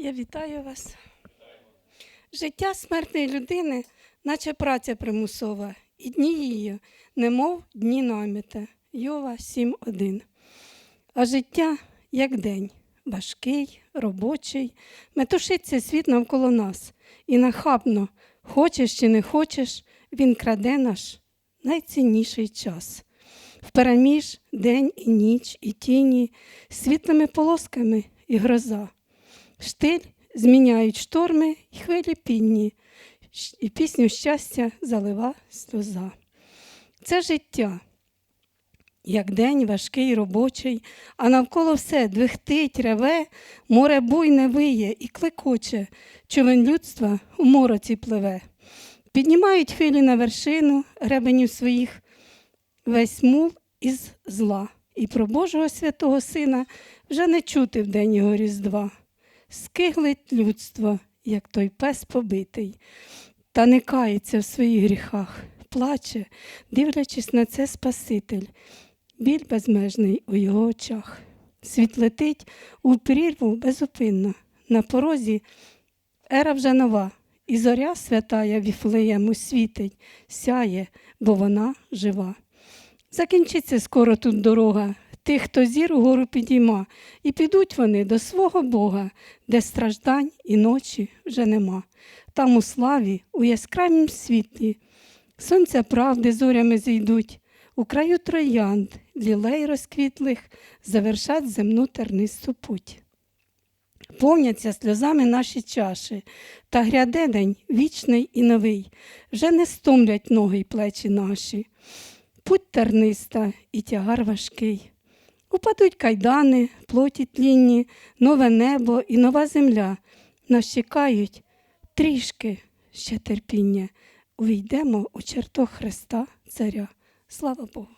Я вітаю вас. Життя смертної людини, наче праця примусова, і дні її, немов дні наміта. Йова 7.1. А життя як день, важкий, робочий, метушиться світ навколо нас, і нахабно, хочеш чи не хочеш, він краде наш найцінніший час. Впереміж день і ніч, і тіні, світлими полосками і гроза. Штиль зміняють шторми і хвилі пінні, і пісню щастя залива сльоза. Це життя, як день важкий робочий, а навколо все двихтить, реве, море буйне виє і клекоче, човен людства у мороці пливе. Піднімають хвилі на вершину гребенів своїх весь мул із зла, і про Божого святого Сина вже не чути в день його Різдва. Скиглить людство, як той пес побитий, та не кається в своїх гріхах, плаче, дивлячись на це Спаситель, біль безмежний у його очах. Світ летить у прірву безупинно, на порозі ера вже нова, і зоря святая Віфлеєму світить, сяє, бо вона жива. Закінчиться скоро тут дорога, тих, хто зір угору підійма, і підуть вони до свого Бога, де страждань і ночі вже нема. Там у славі, у яскравім світлі, сонця правди зорями зійдуть, у краю троянд, лілей розквітлих, завершать земну тернисту путь. Повняться сльозами наші чаші, та гряде день вічний і новий, вже не стомлять ноги й плечі наші. Путь терниста і тягар важкий. Упадуть кайдани, плоті тлінні, нове небо і нова земля. Нас чекають трішки ще терпіння. Увійдемо у чертог Христа Царя. Слава Богу!